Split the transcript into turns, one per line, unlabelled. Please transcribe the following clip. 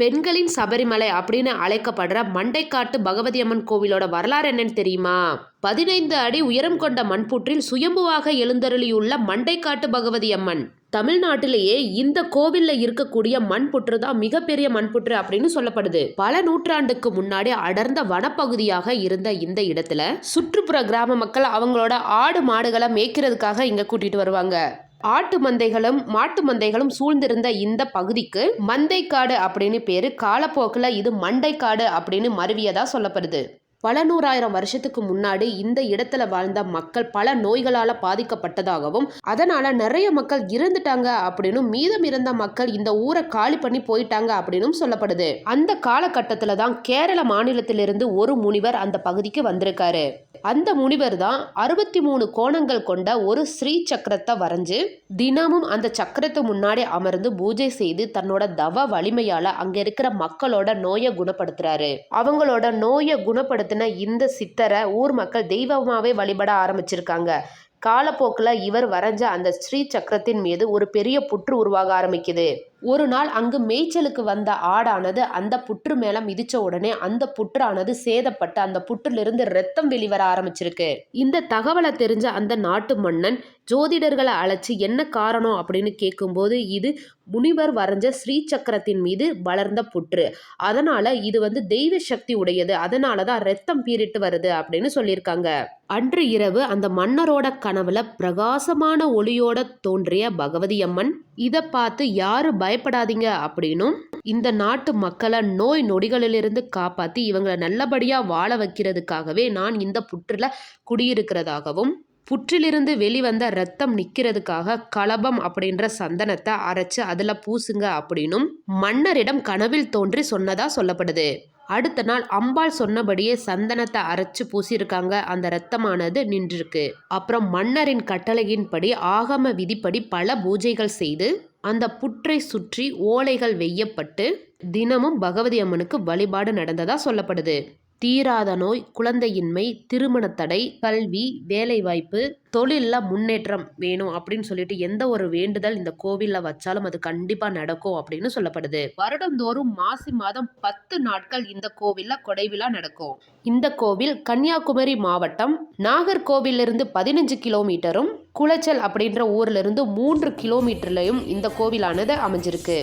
பெண்களின் சபரிமலை அப்படின்னு அழைக்கப்படுற மண்டைக்காட்டு பகவதி அம்மன் கோவிலோட வரலாறு என்னன்னு தெரியுமா? பதினைந்து அடி உயரம் கொண்ட மண்புற்றில் சுயம்புவாக எழுந்தருளியுள்ள மண்டைக்காட்டு பகவதி அம்மன் தமிழ்நாட்டிலேயே இந்த கோவில்ல இருக்கக்கூடிய மண்புற்று தான் மிகப்பெரிய மண்புற்று அப்படின்னு சொல்லப்படுது. பல நூற்றாண்டுக்கு முன்னாடி அடர்ந்த வனப்பகுதியாக இருந்த இந்த இடத்துல சுற்றுப்புற கிராம மக்கள் அவங்களோட ஆடு மாடுகளை மேய்க்கிறதுக்காக இங்க கூட்டிட்டு வருவாங்க. ஆட்டு மந்தைகளும் மாட்டு மந்தைகளும் சூழ்ந்திருந்த இந்த பகுதிக்கு மந்தைக்காடு அப்படின்னு பேரு. காலப்போக்கில் இது மண்டைக்காடு அப்படின்னு மருவியதா சொல்லப்படுது. பல நூறாயிரம் வருஷத்துக்கு முன்னாடி இந்த இடத்துல வாழ்ந்த மக்கள் பல நோய்களால் பாதிக்கப்பட்டதாகவும் அதனால நிறைய மக்கள் இறந்துட்டாங்க அப்படின்னும் மீதம் இருந்த மக்கள் இந்த ஊரை காலி பண்ணி போயிட்டாங்க அப்படின்னும் சொல்லப்படுது. அந்த காலகட்டத்தில் தான் கேரள மாநிலத்திலிருந்து ஒரு முனிவர் அந்த பகுதிக்கு வந்திருக்காரு. அந்த முனிவர் தான் அறுபத்தி மூணு கோணங்கள் கொண்ட ஒரு ஸ்ரீ சக்கரத்தை வரைஞ்சு தினமும் அந்த சக்கரத்து முன்னாடி அமர்ந்து பூஜை செய்து தன்னோட தவ வலிமையால அங்க இருக்கிற மக்களோட நோயை குணப்படுத்துறாரு. அவங்களோட நோயை குணப்படுத்தின இந்த சித்தரை ஊர் மக்கள் தெய்வமாவே வழிபட ஆரம்பிச்சிருக்காங்க. காலப்போக்கில் இவர் வரைஞ்ச அந்த ஸ்ரீ சக்கரத்தின் மீது ஒரு பெரிய புற்று உருவாக ஆரம்பிக்குது. ஒரு நாள் அங்கு மேய்ச்சலுக்கு வந்த ஆடானது அந்த புற்று மேல மிதிச்ச உடனே அந்த புற்றானது சேதப்பட்டு அந்த புற்றிலிருந்து ரத்தம் வெளிவர ஆரம்பிச்சிருக்கு. இந்த தகவலை தெரிஞ்ச அந்த நாட்டு மன்னன் ஜோதிடர்களை அழைச்சி என்ன காரணம் அப்படின்னு கேட்கும்போது இது முனிவர் வரைஞ்ச ஸ்ரீ சக்கரத்தின் மீது வளர்ந்த புற்று. அதனால இது வந்து தெய்வ சக்தி உடையது. அதனால தான் ரத்தம் பீரிட்டு வருது அப்படின்னு சொல்லியிருக்காங்க. அன்று இரவு அந்த மன்னரோட கனவுல பிரகாசமான ஒளியோட தோன்றிய பகவதி அம்மன் இதை பார்த்து யாரும் பயப்படாதீங்க அப்படின்னும் இந்த நாட்டு மக்களை நோய் நொடிகளிலிருந்து காப்பாற்றி இவங்களை நல்லபடியாக வாழ வைக்கிறதுக்காகவே நான் இந்த புற்றில் குடியிருக்கிறதாகவும் புற்றிலிருந்து வெளிவந்த ரத்தம் நிற்கிறதுக்காக கலபம் அப்படின்ற சந்தனத்தை அரைச்சு அதில் பூசுங்க அப்படின்னும் மன்னரிடம் கனவில் தோன்றி சொன்னதா சொல்லப்படுது. அடுத்த நாள் அம்பாள் சொன்னபடியே சந்தனத்தை அரைச்சு பூசியிருக்காங்க. அந்த ரத்தமானது நின்றிருக்கு. அப்புறம் மன்னரின் கட்டளையின்படி ஆகம விதிப்படி பல பூஜைகள் செய்து அந்த புற்றை சுற்றி ஓலைகள் வெய்யப்பட்டு தினமும் பகவதி அம்மனுக்கு வழிபாடு நடந்ததா சொல்லப்படுது. தீராத நோய் குழந்தையின்மை திருமண தடை கல்வி வேலைவாய்ப்பு தொழிலில் முன்னேற்றம் வேணும் அப்படின்னு சொல்லிட்டு எந்த ஒரு வேண்டுதல் இந்த கோவிலில் வச்சாலும் அது கண்டிப்பாக நடக்கும் அப்படின்னு சொல்லப்படுது. வருடந்தோறும் மாசி மாதம் பத்து நாட்கள் இந்த கோவிலில் கொடைவிழா நடக்கும். இந்த கோவில் கன்னியாகுமரி மாவட்டம் நாகர்கோவிலிருந்து பதினஞ்சு கிலோமீட்டரும் குளச்சல் அப்படின்ற ஊர்ல இருந்து மூன்று கிலோமீட்டர்லையும் இந்த கோவிலானது அமைஞ்சிருக்கு.